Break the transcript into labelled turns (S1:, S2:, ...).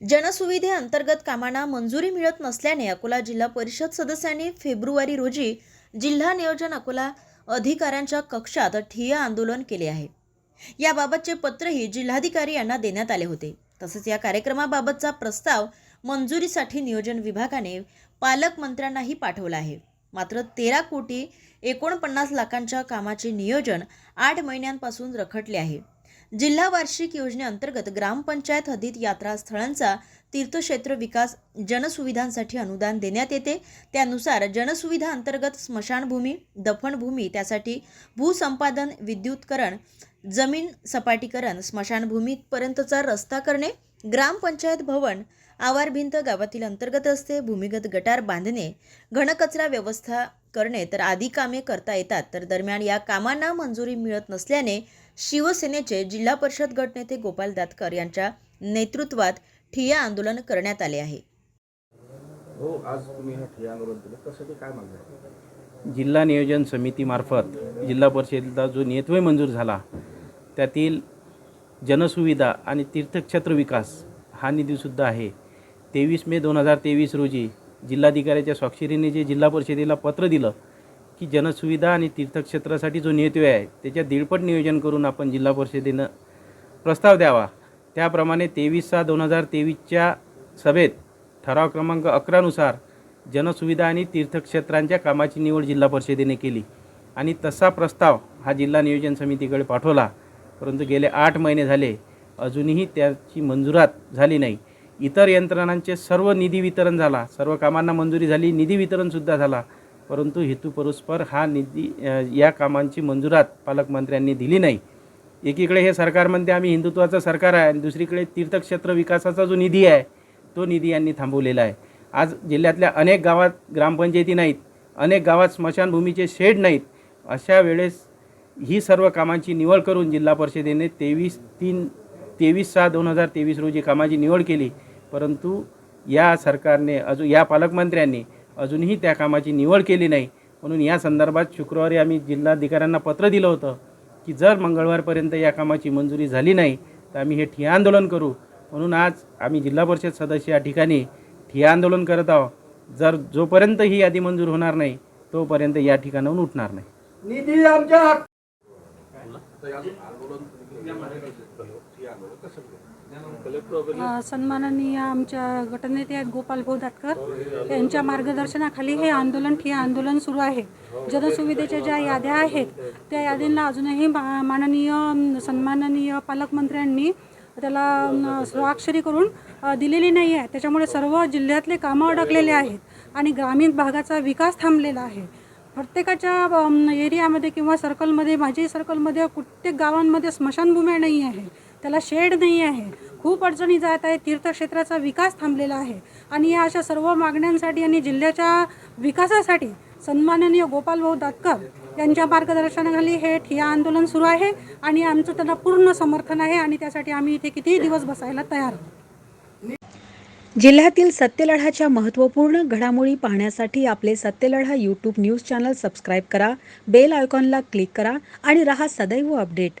S1: जनसुविधेअंतर्गत कामांना मंजुरी मिळत नसल्याने अकोला जिल्हा परिषद सदस्यांनी फेब्रुवारी रोजी जिल्हा नियोजन अकोला अधिकाऱ्यांच्या कक्षात ठिय्या आंदोलन केले आहे. याबाबतचे पत्रही जिल्हाधिकारी यांना देण्यात आले होते. तसेच या कार्यक्रमाबाबतचा प्रस्ताव मंजुरीसाठी नियोजन विभागाने पालकमंत्र्यांनाही पाठवला आहे. मात्र तेरा कोटी एकोणपन्नास लाखांच्या कामाचे नियोजन आठ महिन्यांपासून रखडले आहे. जिल्हा वार्षिक योजनेअंतर्गत ग्रामपंचायत हद्दीत यात्रास्थळांचा तीर्थक्षेत्र विकास जनसुविधांसाठी अनुदान देण्यात येते. त्यानुसार जनसुविधा अंतर्गत स्मशानभूमी दफनभूमी त्यासाठी भूसंपादन विद्युतकरण जमीन सपाटीकरण स्मशानभूमीपर्यंतचा रस्ता करणे ग्रामपंचायत भवन आवार भिंत गावातील अंतर्गत असते भूमिगत गटार बांधणे घनकचरा व्यवस्था करणे तर आदी कामे करता येतात. तर दरम्यान या कामांना मंजुरी मिळत नसल्याने शिवसेनेचे जिल्हा परिषद गटनेते गोपाल दातकर यांच्या नेतृत्वात ठिय्या आंदोलन करण्यात आले आहे.
S2: हो आज तुम्ही हे ठिय्या आंदोलन केलं. त्यासाठी काय मागणी आहे?
S3: जिल्हा नियोजन समितीमार्फत जिल्हा परिषदेला जो नियतव्यय मंजूर झाला त्यातील जनसुविधा आणि तीर्थक्षेत्र विकास हा निधीसुद्धा आहे. तेवीस मे दोन हजार तेवीस रोजी जिल्हाधिकाऱ्याच्या स्वाक्षरीने जे जिल्हा परिषदेला पत्र दिलं की जनसुविधा आणि तीर्थक्षेत्रासाठी जो नेतव्य आहे त्याच्या दीडपट नियोजन करून आपण जिल्हा परिषदेनं प्रस्ताव द्यावा. त्याप्रमाणे तेवीस सहा दोन हजार तेवीसच्या सभेत ठराव क्रमांक अकरानुसार जनसुविधा आणि तीर्थक्षेत्रांच्या कामाची निवड जिल्हा परिषदेने केली. आणि तसा प्रस्ताव हा जिल्हा नियोजन समितीकडे पाठवला. परंतु गेले आठ महिने झाले. अजूनही त्याची मंजुरात झाली नाही. इतर यंत्रणांचे सर्व निधी वितरण झाला. सर्व कामांना मंजुरी झाली. निधी वितरणसुद्धा झाला. परंतु हेतुपरस्पर हा निधी या कामांची मंजुरात पालकमंत्र्यांनी दिली नाही. एकीकडे हे सरकार म्हणते आम्ही हिंदुत्वाचं सरकार आहे आणि दुसरीकडे तीर्थक्षेत्र विकासाचा जो निधी आहे तो निधी यांनी थांबवलेला आहे. आज जिल्ह्यातल्या अनेक गावात ग्रामपंचायती नाहीत अनेक गावात स्मशानभूमीचे शेड नाहीत अशा वेळेस ही सर्व कामांची निवड करून जिल्हा परिषदेने तेवीस तीन तेवीस सहा दोन हजार तेवीस रोजी कामाची निवड केली. परंतु या सरकारने अजून या पालकमंत्र्यांनी अजूनही त्या कामाची निवड केली नाही. म्हणून या संदर्भात शुक्रवारी आम्ही जिल्हाधिकाऱ्यांना पत्र दिलं होतं की जर मंगळवारपर्यंत या कामाची मंजुरी झाली नाही तर आम्ही हे ठिय्या आंदोलन करू. म्हणून आज आम्ही जिल्हा परिषद सदस्य या ठिकाणी ठिय्या आंदोलन करत आहोत. जर जोपर्यंत ही यादी मंजूर होणार नाही तोपर्यंत या ठिकाणाहून उठणार नाही.
S2: निधी आमच्या
S4: सन्माननीय आमच्या गटनेते आहेत गोपाल भाऊ दातकर यांच्या मार्गदर्शनाखाली हे आंदोलन ठिय्या आंदोलन सुरू आहे. जनसुविधेच्या ज्या याद्या आहेत त्या यादींना अजूनही मा- माननीय सन्माननीय पालकमंत्र्यांनी त्याला स्वाक्षरी करून दिलेली नाही आहे. त्याच्यामुळे सर्व जिल्ह्यातले कामं अडकलेले आहेत आणि ग्रामीण भागाचा विकास थांबलेला आहे. प्रत्येकाच्या एरियामध्ये किंवा सर्कलमध्ये माझी सर्कलमध्ये प्रत्येक गावांमध्ये स्मशानभूमी नाही आहे. त्याला शेड नाही आहे. खूप अडचणी जात आहे तीर्थक्षेत्राचा विकास थांबलेला आहे. आणि या अशा सर्व मागण्यांसाठी आणि जिल्ह्याच्या विकासासाठी सन्माननीय गोपाल भाऊ दातकर यांच्या मार्गदर्शनाखाली हे ठिया आंदोलन सुरू आहे आणि आमचं त्यांना पूर्ण समर्थन आहे आणि त्यासाठी आम्ही इथे कितीही दिवस बसायला तयार आहोत.
S5: जिल्ह्यातील सत्यलढाच्या महत्त्वपूर्ण घडामोडी पाहण्यासाठी आपले Satyaladha YouTube news channel subscribe करा बेल आयकॉनला क्लिक करा आणि रहा सदैव अपडेट